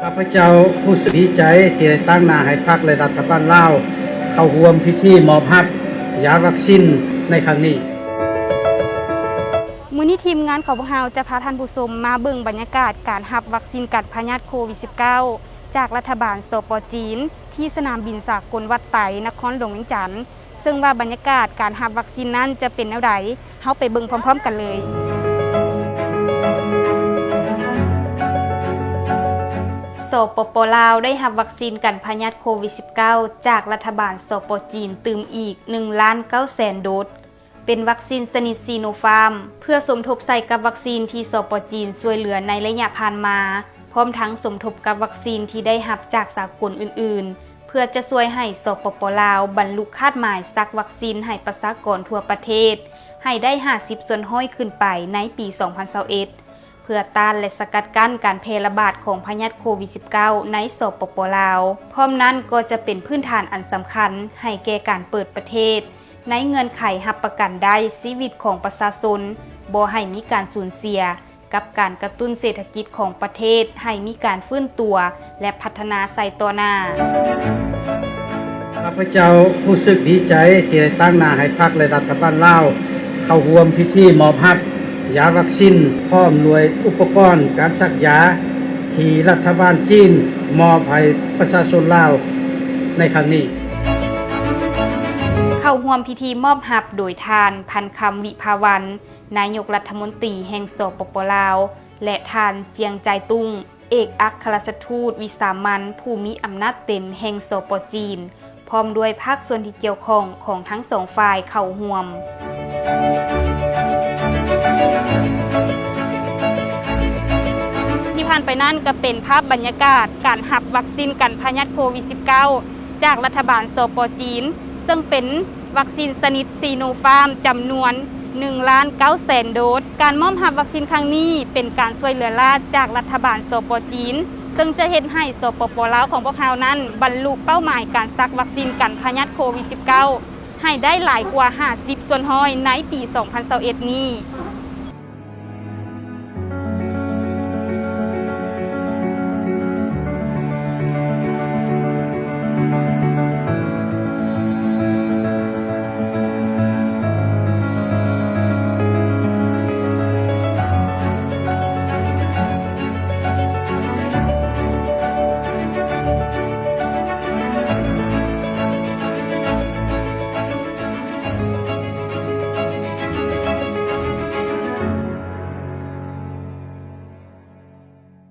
ข้าพเจ้าผู้สึกดีใจที่ได้ตั้งนาให้พักและรัฐบาลลาว เข้าร่วมพิธีมอบรับยาวัคซีนในครั้งนี้มื้อนี้ทีมงานของพวกเราจะพาท่านผู้ชมมาเบิ่งบรรยากาศการรับวัคซีนกัดพยาธิโควิด -19 จากรัฐบาลสปจีน ที่สนามบินสากลวัดไตนครหลวงเวียงจันทน์ซึ่งว่าบรรยากาศการรับวัคซีนนั้นจะเป็นแนวใดเฮาไปเบิ่งพร้อม ๆ กันเลย สปปลาวได้รับวัคซีนกันพยาธิโควิด -19 จากรัฐบาลสปจีนตืมอีก1ล้าน9แสนโดส เป็นวัคซีนสนิทซีโนฟาร์ม เพื่อสมทบใส่กับวัคซีนที่สปจีนช่วยเหลือในระยะผ่านมา พร้อมทั้งสมทบกับวัคซีนที่ได้รับจากสากลอื่น ๆ เพื่อจะช่วยให้สปปลาวบรรลุคาดหมายซักวัคซีนให้ประชากรทั่วประเทศ ให้ได้ 50ส่วนห้อยขึ้นไปในปี 2021 เพื่อต้านและสกัดกั้นการแพร่ระบาดของพยาธิโควิด -19 ในสปปลาว พร้อมนั้นก็จะเป็นพื้นฐานอันสำคัญให้แก่การเปิดประเทศ ในเงื่อนไขหับประกันได้ชีวิตของประชาชนบ่ให้มีการสูญเสีย กับการกระตุ้นเศรษฐกิจของประเทศให้มีการฟื้นตัว และพัฒนาใส่ต่อหน้าข้าพเจ้าผู้สึกดีใจที่ได้ตั้งนาให้พักและรัฐบาลลาว เข้าร่วมพิธีมอบรับ ยาวัคซีนพร้อมด้วยอุปกรณ์การสักยา ที่รัฐบาลจีน มอบให้ประชาชนลาวในครั้งนี้เข้าร่วมพิธีมอบหับโดยทาน พันคำวิภาวัน นายกรัฐมนตรีแห่งสปปลาว และทานเจียงใจตุ้ง เอกอัครราชทูตวิสามันผู้มีอำนาจเต็มแห่งสปจีน พร้อมด้วยภาคส่วนที่เกี่ยวข้องของทั้งสองฝ่ายเข้าร่วม ที่ผ่านไปนั่นก็เป็นภาพบรรยากาศการหับวัคซีนกันพยาธิโควิด -19 จากรัฐบาลสปจีน ซึ่งเป็นวัคซีนชนิดซีโนฟาร์มจำนวน1ล้าน9แสนโดส การมอบหับวัคซีนครั้งนี้เป็นการช่วยเหลือราชจากรัฐบาลสปจีน ซึ่งจะเห็นให้สปปลาวของพวกเรานั้น บรรลุเป้าหมายการซักวัคซีนกันพยาธิโควิด -19 ให้ได้หลายกว่า 50ส่วนห้อยในปี 2021 นี้